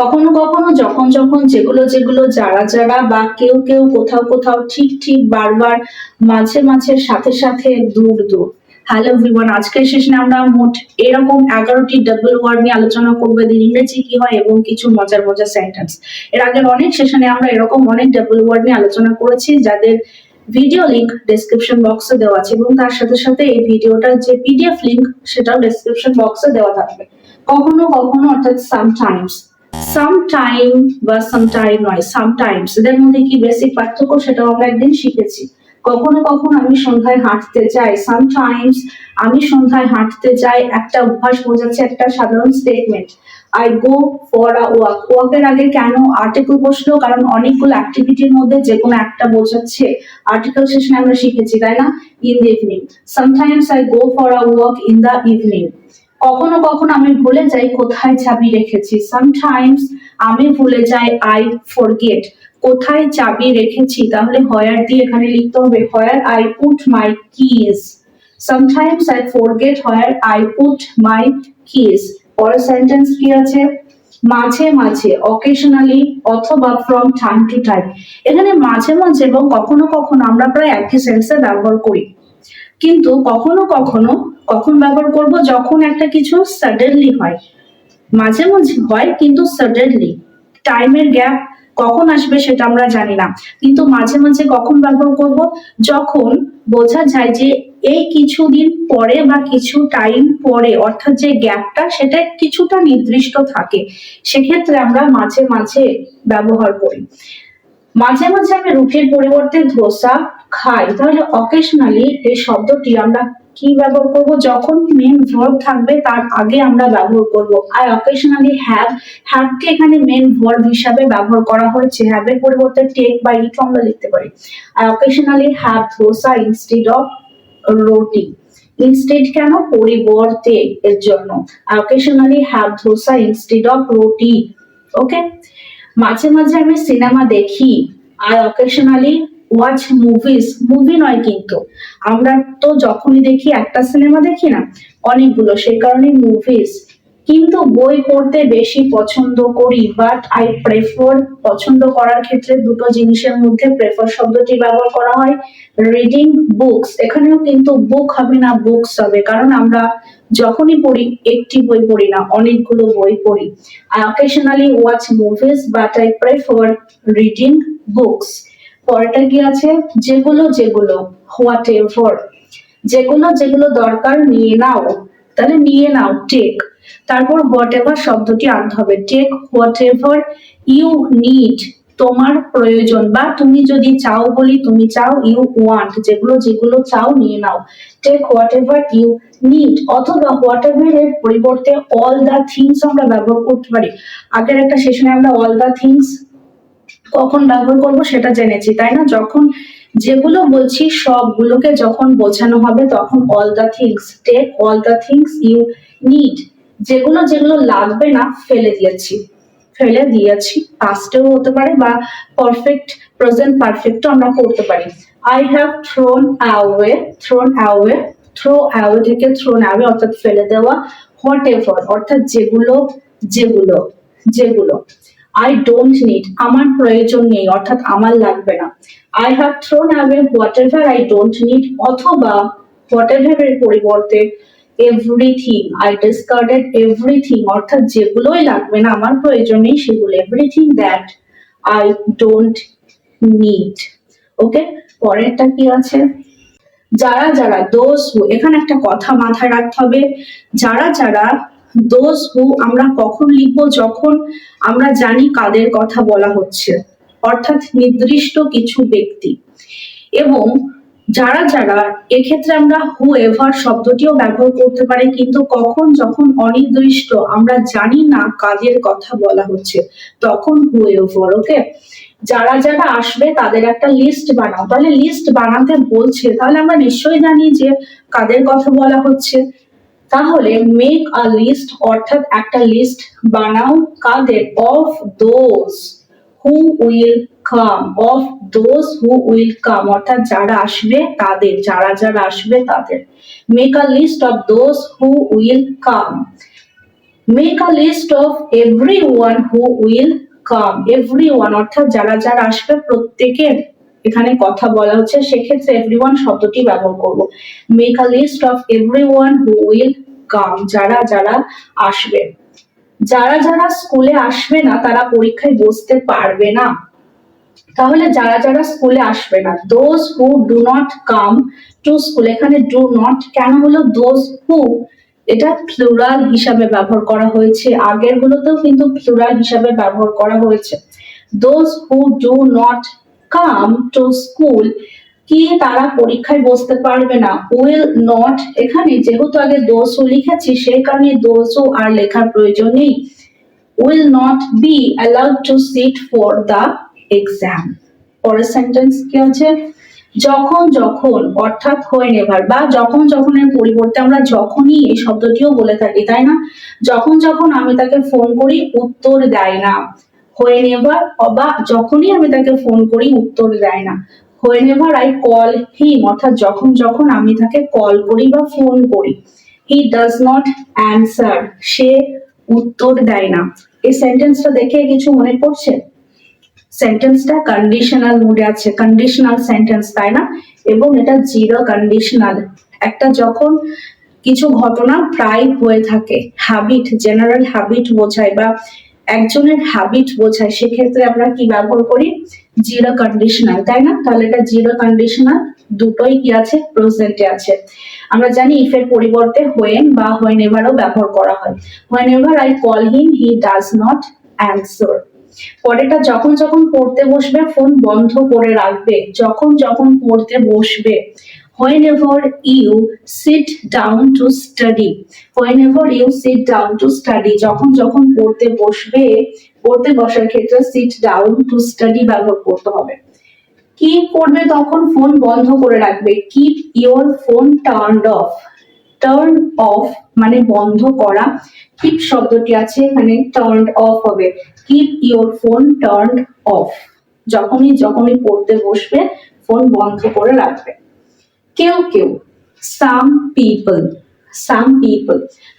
কখনো কখনো যখন যখন যেগুলো যেগুলো যারা যারা বা কেউ কেউ কোথাও কোথাও ঠিক ঠিক বারবার মাঝে মাঝে সাথে সাথে দূর দূর। হ্যালো এভরিওয়ান আজকের সেশনে আমরা মোট এরকম এগারোটি ডাবল ওয়ার্ড নিয়ে আলোচনা করব, এদের ইংরেজি কি হয় এবং কিছু মজার মজার সেন্টেন্স এর আগের অনেক সেশনে আমরা এরকম অনেক ডাবল ওয়ার্ড নিয়ে আলোচনা করেছি, যাদের ভিডিও লিংক ডেসক্রিপশন বক্সে দেওয়া আছে এবং তার সাথে সাথে এই ভিডিওটার যে পিডিএফ লিংক সেটাও ডেসক্রিপশন বক্সে দেওয়া থাকবে। কখনো কখনো অর্থাৎ সামটাইমস সামটাইম বা সামটাইম নয় সামটাইমস এদের মধ্যে কি বেসিক পার্থক্য সেটাও আমরা একদিন শিখেছি। কখনো কখনো আমি সন্ধ্যায় হাঁটতে যাই। সামটাইমস আমি সন্ধ্যায় হাঁটতে চাই একটা অভ্যাস বোঝাচ্ছে একটা সাধারণ statement I go for a walk ওয়াকের আগে কেন আর্টিকেল বসল? কারণ অনেকগুলো অ্যাক্টিভিটির মধ্যে যে কোনো একটা বোঝাচ্ছে। আর্টিকেল সেশনে আমরা শিখেছি, তাই না? In the evening sometimes I go for a walk in the evening কখনো কখনো আমি ভুলে যাই কোথায় চাবি রেখেছি। সামটাইমস আমি ভুলে যাই আই ফরগেট কোথায় চাবি রেখেছি। তাহলে হয়ার দিয়ে এখানে লিখতে হবে where I put my keys sometimes I forget where I put my keys পরের সেন্টেন্স কি আছে? মাঝে মাঝে অকেশনালি অথবা ফ্রম টাইম টু টাইম এখানে মাঝে মাঝে এবং কখনো কখনো আমরা প্রায় একই সেন্সে ব্যবহার করি। কিন্তু কখনো কখনো, কখন ব্যবহার করব যখন একটা কিছু সাডেনলি হয়। মাঝে মাঝে হয় কিন্তু সাডেনলি টাইমের গ্যাপ কখন আসবে সেটা আমরা জানি না। কিন্তু মাঝে মাঝে কখন ব্যবহার করব? যখন বোঝা যায় যে এই কিছুদিন পরে বা কিছু টাইম পরে, অর্থাৎ যে গ্যাপটা সেটা কিছুটা নির্দিষ্ট থাকে। সেক্ষেত্রে আমরা মাঝে মাঝে ব্যবহার করি। মাঝে মাঝে আমি রুটির পরিবর্তে ধোসা খাই। তাহলে অকেশনালি এই শব্দটি আমরা কি ব্যবহার করব? যখন মেন ভার্ব থাকবে, তার আগে আমরা ব্যবহার করব। আই অকেশনালি হ্যাভ হ্যাভকে এখানে মেন ভার্ব হিসাবে ব্যবহার করা হয়েছে। হ্যাভের পরিবর্তে টেক বা ইট আমরা লিখতে পারি। I occasionally have dosa instead of roti instead কেন? পরিবর্তে এর জন্য। I occasionally have dosa instead of roti okay মাঝে মাঝে আমি সিনেমা দেখি। I occasionally watch movies movie নয় কিন্তু। আমরা তো যখনই দেখি, একটা সিনেমা দেখি না, অনেকগুলো, সেই কারণে মুভিজ কিন্তু বই পড়তে বেশি পছন্দ করি বাট আই প্রেফার পছন্দ করার ক্ষেত্রে দুটো জিনিসের মধ্যে প্রেফার শব্দটি ব্যবহার করা হয় রিডিং বুকস এখানেও কিন্তু বুক হবে না বুকস হবে, কারণ আমরা যখনই পড়ি, একটি বই পড়ি না, অনেকগুলো বই পড়ি। I occasionally watch movies but I prefer reading books পরেরটা কি আছে? যেগুলো যেগুলো হোয়াট এভার যেগুলো যেগুলো দরকার, নিয়ে নাও। তাহলে নিয়ে নাও টেক তারপর হোয়াট এভার শব্দটি আনতে হবে। Take whatever you need তোমার প্রয়োজন বা তুমি যদি চাও বলি, তুমি চাও ইউ ওয়ান্ট যেগুলো যেগুলো চাও, নিয়ে নাও। Take whatever you need অথবা হোয়াট এভার এর পরিবর্তে অল দা থিংস আমরা ব্যবহার করতে পারি। আগের একটা সেশনে আমরা অল দা থিংস কখন ব্যবহার করব সেটা জেনেছি, তাই না? যখন যেগুলো বলছি সবগুলোকে যখন বোঝানো হবে, তখন all the things take all the things you need যেগুলো যেগুলো লাগবে না, ফেলে দিয়েছি। ফেলে দিয়েছি পাস্টেও হতে পারে বা পারফেক্ট প্রেজেন্ট পারফেক্টও আমরা করতে পারি। I have thrown away thrown away throw away থেকে থ্রোন অ্যাওয়ে অর্থাৎ ফেলে দেওয়া হোয়াট এভার অর্থাৎ যেগুলো যেগুলো যেগুলো। আই ডোন্ট নিড আমার প্রয়োজন নেই, অর্থাৎ আমার লাগবে না। I have thrown away whatever I don't need অথবা হোয়াট এভার এর পরিবর্তে এভরিথিং আই ডিসকার্ডেড এভরিথিং অর্থাৎ যেগুলোই লাগবে না, আমার প্রয়োজন নেই, সেগুলো everything that I don't need okay পরেরটা কি আছে? যারা যারা দোষ এখানে একটা কথা মাথায় রাখতে হবে, যারা যারা দোজ হু আমরা কখন লিখব, যখন আমরা জানি কাদের কথা বলা হচ্ছে। অর্থাৎ নির্দিষ্ট কিছু ব্যক্তি। এবং যারা যারা, এক্ষেত্রে আমরা হু এভার শব্দটিও ব্যবহার করতে পারি, কিন্তু কখন যখন অনির্দিষ্ট আমরা জানি না কাদের কথা বলা হচ্ছে, তখন হু এভার ওকে যারা যারা আসবে, তাদের একটা লিস্ট বানাও। তাহলে লিস্ট বানাতে বলছে, তাহলে আমরা নিশ্চয়ই জানি যে কাদের কথা বলা হচ্ছে। তাহলে মেক আ লিস্ট অর্থাৎ একটা লিস্ট বানাও কাদের? Of those who will come of those who will come অর্থাৎ যারা আসবে তাদের, যারা যারা আসবে তাদের। Make a list of those who will come make a list of every one who will come every one অর্থাৎ যারা যারা আসবে প্রত্যেকের। এখানে কথা বলা হচ্ছে, সেক্ষেত্রে এভরিওয়ান শব্দটি ব্যবহার করব। Make a list of everyone who will come যারা যারা আসবে। যারা যারা স্কুলে আসবে না, তারা পরীক্ষায় বসতে পারবে না। তাহলে যারা যারা স্কুলে আসবে না those who do not come to school এখানে ডু নট কেন হলো? দোজ হু এটা প্লুরাল হিসাবে ব্যবহার করা হয়েছে। আগের গুলোতেও কিন্তু প্লুরাল হিসাবে ব্যবহার করা হয়েছে। Those who do not come to school কি তারা পরীক্ষায় বসতে পারবে না উইল নট এখানে যেহেতু আগে দোষও লিখেছি, সেই কারণে দোষও আর লেখার প্রয়োজন নেই will not be allowed to sit for the exam পরের সেন্টেন্স কি আছে? যখন যখন, অর্থাৎ হয়ে নেভার বা যখন যখনের পরিবর্তে আমরা যখনই এই শব্দটিও বলে থাকি, তাই না? যখন যখন আমি তাকে ফোন করি, উত্তর দেয় না। হয়ে নেভার বা যখনই আমি তাকে ফোন করি উত্তর দেয় না। হয়ে নেভার আই কল হিম অর্থাৎ যখন যখন আমি তাকে কল করি বা ফোন করি হি ডাজ নট অ্যান্সার সে উত্তর দেয় না। এই সেন্টেন্সটা দেখে কিছু মনে পড়ছে? সেন্টেন্সটা কন্ডিশনাল মুডে আছে কন্ডিশনাল সেন্টেন্স তাই না? এবং এটা জিরো কন্ডিশনাল একটা যখন কিছু ঘটনা প্রায় হয়ে থাকে হ্যাবিট জেনারেল হ্যাবিট বোঝায় বা একজনের হ্যাবিট বোঝায়, সেক্ষেত্রে আমরা কি ব্যবহার করি? জিরো কন্ডিশনাল তাই না? তাহলে এটা জিরো কন্ডিশনাল দুটোই কি আছে? প্রেজেন্টে আছে। আমরা জানি ইফ এর পরিবর্তে হোয়েন বা হোয়েন এভারও ব্যবহার করা হয়। Whenever I call him he does not answer পরেটা যখন যখন পড়তে বসবে ফোন বন্ধ করে রাখবে। যখন যখন পড়তে বসবে whenever you sit down to study, whenever you sit down to study, যখন যখন পড়তে বসবে, পড়তে বসার ক্ষেত্রে sit down to study ব্যবহার করতে হবে। কি করবে তখন? ফোন বন্ধ করে রাখবে। Keep your phone turned off turn off মানে বন্ধ করা। কিপ শব্দটি আছে এখানে টার্ন অফ হবে। Keep your phone turn off যখনই যখনই পড়তে বসবে ফোন বন্ধ করে রাখবে। কেউ কেউ সাম পিপল সাম পিপল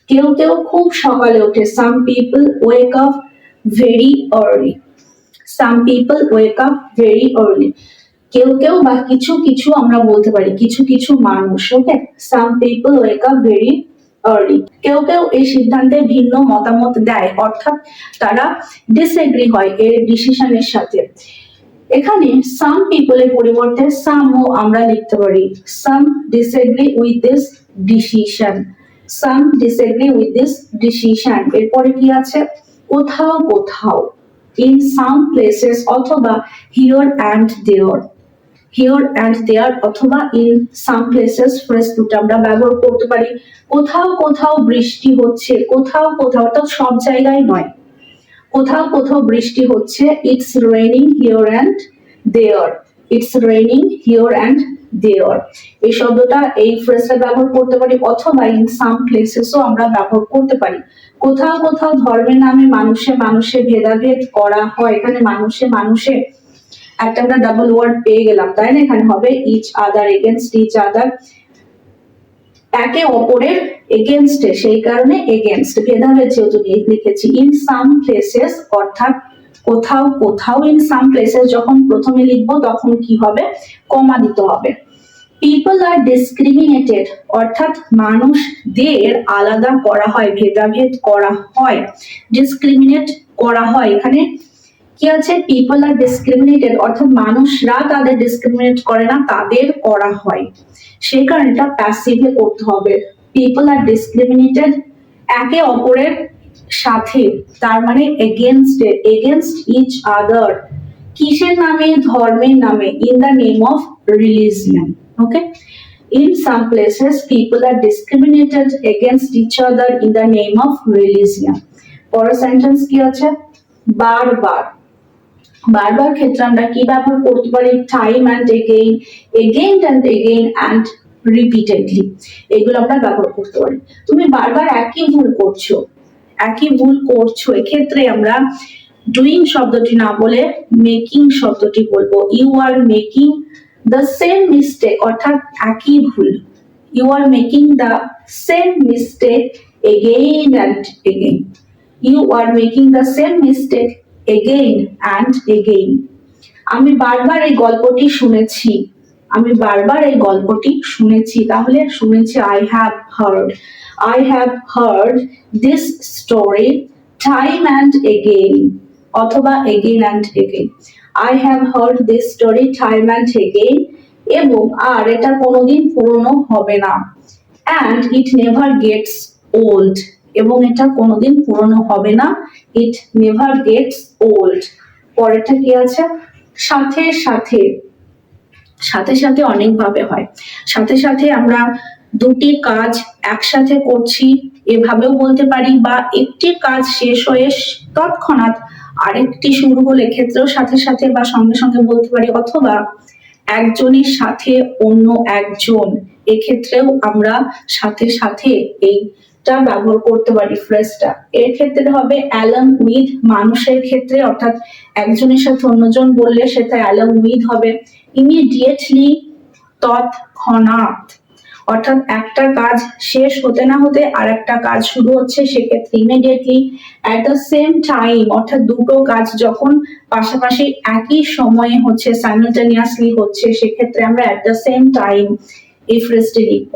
কেউ কেউ খুব সকালে ওঠে some people wake up very early some people wake up very early কেউ কেউ বা কিছু কিছু আমরা বলতে পারি, কিছু কিছু মানুষ okay some people wake up very early কেউ কেউ এই সিদ্ধান্তে ভিন্ন মতামত দেয়, অর্থাৎ তারা ডিসএগ্রি হয় এর ডিসিশনের সাথে। এখানে সাম পিপলের পরিবর্তে সাম ও আমরা লিখতে পারি। Some disagree with this decision some disagree with this decision এরপরে কি আছে? কোথাও কোথাও। ইন সাম প্লেসেস অথবা here and there here and there অথবা ইন সাম প্লেসেস ফ্রেস দুটো আমরা ব্যবহার করতে পারি। কোথাও কোথাও বৃষ্টি হচ্ছে। কোথাও কোথাও অর্থাৎ সব জায়গায় নয়। কোথাও কোথাও বৃষ্টি হচ্ছে it's raining here and there it's raining here and there এই শব্দটা এই ফ্রেজটা ব্যবহার করতে পারি অথবা ইন সাম প্লেসেসও আমরা ব্যবহার করতে পারি। কোথাও কোথাও ধর্মের নামে মানুষে মানুষে ভেদাভেদ করা হয়, এখানে মানুষে মানুষে একটা আমরা ডাবল ওয়ার্ড পেয়ে গেলাম, তাই না? এখানে হবে each other against each other একে অপরের এগেনস্টে সেই কারণে এগেনস্ট ভেদাভেদ যেহেতু লিখেছি ইন সাম প্লেসেস অর্থাৎ কোথাও কোথাও ইন সাম প্লেসেস যখন প্রথমে লিখব তখন কি হবে? কমা দিতে হবে। পিপল আর ডিসক্রিমিনেটেড অর্থাৎ মানুষদের আলাদা করা হয়, ভেদাভেদ করা হয় ডিসক্রিমিনেট করা হয়। এখানে কি আছে? পিপল আর ডিসক্রিমিনেটেড অর্থাৎ মানুষরা তাদের ডিসক্রিমিনেট করে না তাদের করা হয়। সেই কারণে এটা প্যাসিভে করতে হবে। পিপল আর ডিসক্রিমিনেটেড একে অপরের সাথে তার মানে এগেনস্ট এগেনস্ট ইচ আদার কিসের নামে? ধর্মের নামে। In the name of religion okay In some places, people are discriminated against each other in the name of religion. পরের সেন্টেন্স কি আছে? বারবার। বারবার ক্ষেত্রে আমরা কি ব্যবহার করতে পারি? Time and again again and again and repeatedly এগুলো আমরা ব্যবহার করতে পারি। তুমি বারবার একই ভুল করছ, একই ভুল করছ, এক্ষেত্রে আমরা ডুইং শব্দটি না বলে মেকিং শব্দটি বলব। You are making the same mistake অর্থাৎ একই ভুল। You are making the same mistake again and again you are making the same mistake again and again. আমি বারবার এই গল্পটি শুনেছি। আমি বারবার এই গল্পটি শুনেছি। তাহলে শুনেছি I have heard I have heard this story time and again অথবা again and again I have heard this story time and again এবং আর এটা কোনোদিন পুরনো হবে না। And it never gets old এবং এটা কোনোদিন পুরনো হবে না। ইট নেভার গেটস ওল্ড পরেরটা কি আছে? সাথে সাথে সাথে সাথে অনেকভাবে হয়। সাথে সাথে আমরা দুটি কাজ একসাথে করছি, এভাবেও বলতে পারি, বা একটি কাজ শেষ হয়ে তৎক্ষণাৎ আরেকটি শুরু হলে ক্ষেত্রেও সাথে সাথে বা সঙ্গে সঙ্গে বলতে পারি, অথবা একজনের সাথে অন্য একজন। এক্ষেত্রেও আমরা সাথে সাথে এইটা ব্যবহার করতে পারি ফ্রেজটা এর ক্ষেত্রে হবে অ্যালং উইথ মানুষের ক্ষেত্রে, অর্থাৎ একজনের সাথে অন্যজন বললে সেটা অ্যালং উইথ হবে। ইমিডিয়েটলি তৎক্ষণাৎ। অর্থাৎ একটা কাজ শেষ হতে না হতে আর একটা কাজ শুরু হচ্ছে, সেক্ষেত্রে immediately at the same time অর্থাৎ দুটো কাজ যখন পাশাপাশি একই সময়ে হচ্ছে সাইমালটেনিয়াসলি হচ্ছে, সেক্ষেত্রে আমরা অ্যাট দ্য সেম টাইম এই ফ্রেজটি লিখব।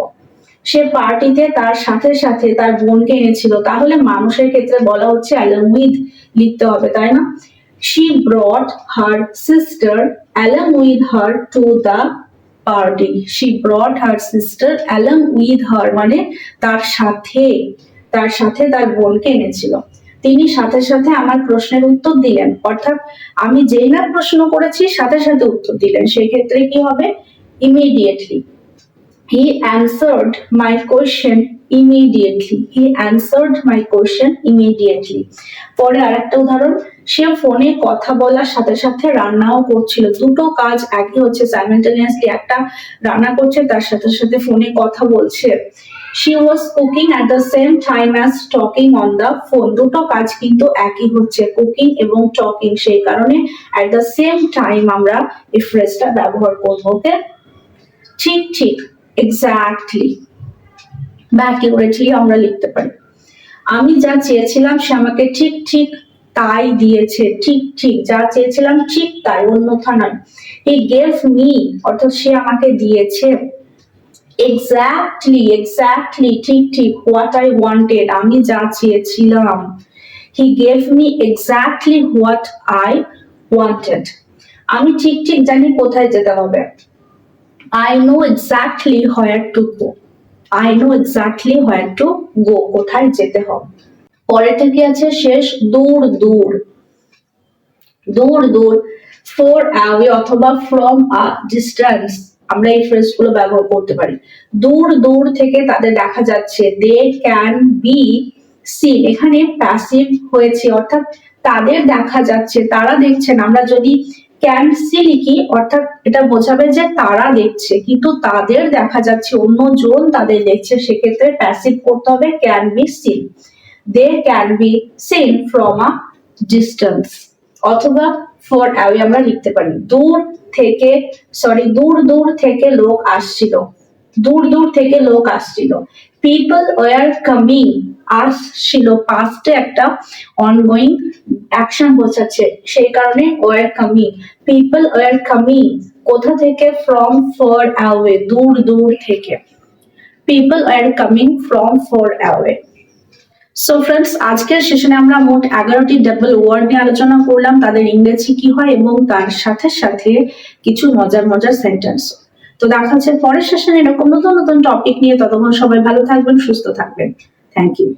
সে পার্টিতে তার সাথে সাথে তার বোনকে এনেছিল। তাহলে মানুষের ক্ষেত্রে বলা হচ্ছে অ্যালং উইথ লিখতে হবে, তাই না? She brought her sister along with her to the party. She brought her sister along with her মানে তার সাথে তার সাথে তার বোনকে এনেছিল। তিনি সাথে সাথে আমার প্রশ্নের উত্তর দিলেন। অর্থাৎ আমি যেই না প্রশ্ন করেছি, সাথে সাথে উত্তর দিলেন। সেক্ষেত্রে কি হবে? Immediately He answered my question immediately. He answered my question immediately. পরে আরেকটা উদাহরণ সে ফোনে কথা বলার সাথে সাথে রান্নাও করছিল দুটো কাজ একই হচ্ছে সাইমেন্টেনিয়াসলি একটা রান্না করছে তার সাথে সাথে ফোনে কথা বলছে she was cooking at the same time as talking on the phone দুটো কাজ কিন্তু একই হচ্ছে কুকিং এবং টকিং সেই কারণে at the same time আমরা এই ফ্রেজটা ব্যবহার করব ওকে ঠিক ঠিক এক্স্যাক্টলি বা আমরা লিখতে পারি। আমি যা চেয়েছিলাম সে আমাকে ঠিক ঠিক তাই দিয়েছে, ঠিক ঠিক। যা চেয়েছিলাম ঠিক তাই, অন্যথা নয়। হি গেভ মি অর্থাৎ সে আমাকে দিয়েছে। এক্স্যাক্টলি এক্স্যাক্টলি ঠিক ঠিক। হোয়াট আই ওয়ান্টেড আমি যা চেয়েছিলাম। He gave me exactly what I wanted আমি ঠিক ঠিক জানি কোথায় যেতে হবে। I know exactly where to go I know exactly where to go কোথায় যেতে হবে। পরেরটা কি আছে? শেষ, দূর দূর। দূর দূর। ফোর অ্যাওয়ে অথবা ফ্রম আ ডিস্টেন্স আমরা এই ফ্রেজগুলো ব্যবহার করতে পারি। দূর দূর থেকে তাদের দেখা যাচ্ছে। দে ক্যান বি সিন এখানে প্যাসিভ হয়েছে, অর্থাৎ তাদের দেখা যাচ্ছে। তারা দেখছেন। আমরা যদি ক্যান সি লিখি অর্থাৎ এটা বোঝাবে যে তারা দেখছে, কিন্তু তাদের দেখা যাচ্ছে অন্য জন তাদের দেখছে, সেক্ষেত্রে প্যাসিভ করতে হবে can be seen they can be seen from a distance অথবা ফর অ্যাওয়ে আমরা লিখতে পারি। দূর থেকে সরি দূর দূর থেকে লোক আসছিল। দূর দূর থেকে লোক আসছিল। পিপল ওয়ার কামিং আসছিল পাস্টে একটা অনগোয়িং অ্যাকশন বোঝাচ্ছে সেই কারণে were coming people were coming কোথা থেকে? ফ্রম ফর অ্যাওয়ে দূর দূর থেকে। People are coming from far away so friends আজকের সেশনে আমরা মোট এগারোটি ডাবল ওয়ার্ড নিয়ে আলোচনা করলাম, তাদের ইংরেজি কি হয় এবং তার সাথে সাথে কিছু মজার মজার সেন্টেন্স তো দেখা হচ্ছে পরের সেশনে এরকম নতুন নতুন টপিক নিয়ে। ততক্ষণ সবাই ভালো থাকবেন, সুস্থ থাকবেন। Thank you